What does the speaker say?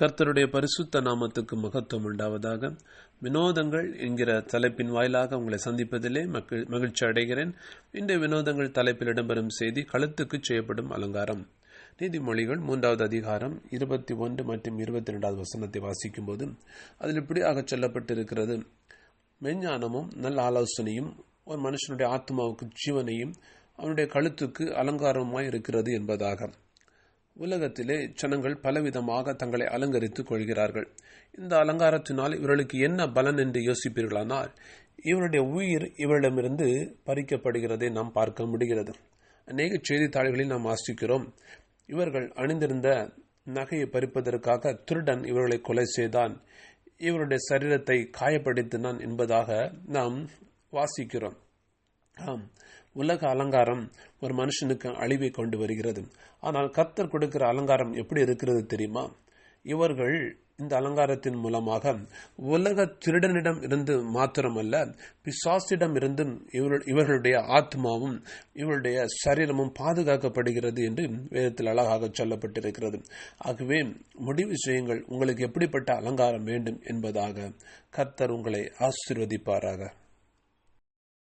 கர்த்தருடைய பரிசுத்த நாமத்துக்கு மகத்துவம் உண்டாவதாக. வினோதங்கள் என்கிற தலைப்பின் வாயிலாக உங்களை சந்திப்பதிலே மகிழ்ச்சி அடைகிறேன். இந்த வினோதங்கள் தலைப்பில் இடம்பெறும் செய்தி கழுத்துக்கு செய்யப்படும் அலங்காரம். நீதிமொழிகள் மூன்றாவது அதிகாரம் இருபத்தி ஒன்று மற்றும் இருபத்தி ரெண்டாவது வசனத்தை வாசிக்கும் போது அதில் இப்படியாக சொல்லப்பட்டிருக்கிறது. மெஞ்ஞானமும் நல்ல ஆலோசனையும் ஒரு மனுஷனுடைய ஆத்மாவுக்கு ஜீவனையும் அவனுடைய கழுத்துக்கு அலங்காரமாய் இருக்கிறது என்பதாக. உலகத்திலே ஜனங்கள் பலவிதமாக தங்களை அலங்கரித்துக் கொள்கிறார்கள். இந்த அலங்காரத்தினால் இவர்களுக்கு என்ன பலன் என்று யோசிப்பீர்களானால் இவருடைய உயிர் இவரிடமிருந்து பறிக்கப்படுகிறதை நாம் பார்க்க முடிகிறது. அநேக செய்தித்தாள்களில் நாம் வாசிக்கிறோம். இவர்கள் அணிந்திருந்த நகையை பறிப்பதற்காக திருடன் இவர்களை கொலை செய்தான். இவருடைய சரீரத்தை காயப்படுத்தினான் என்பதாக நாம் வாசிக்கிறோம். ஆம். உலக அலங்காரம் ஒரு மனுஷனுக்கு அழிவை கொண்டு வருகிறது. ஆனால் கத்தர் கொடுக்கிற அலங்காரம் எப்படி இருக்கிறது தெரியுமா? இவர்கள் இந்த அலங்காரத்தின் மூலமாக உலக திருடனிடம் இருந்து மாத்திரமல்ல பிசாசிடம் இருந்தும் இவர்களுடைய ஆத்மாவும் இவருடைய சரீரமும் பாதுகாக்கப்படுகிறது என்று வேதத்தில் அழகாக சொல்லப்பட்டிருக்கிறது. ஆகவே முடிவு செய்யுங்கள் உங்களுக்கு எப்படிப்பட்ட அலங்காரம் வேண்டும் என்பதாக கர்த்தர் உங்களை ஆசிர்வதிப்பாராக.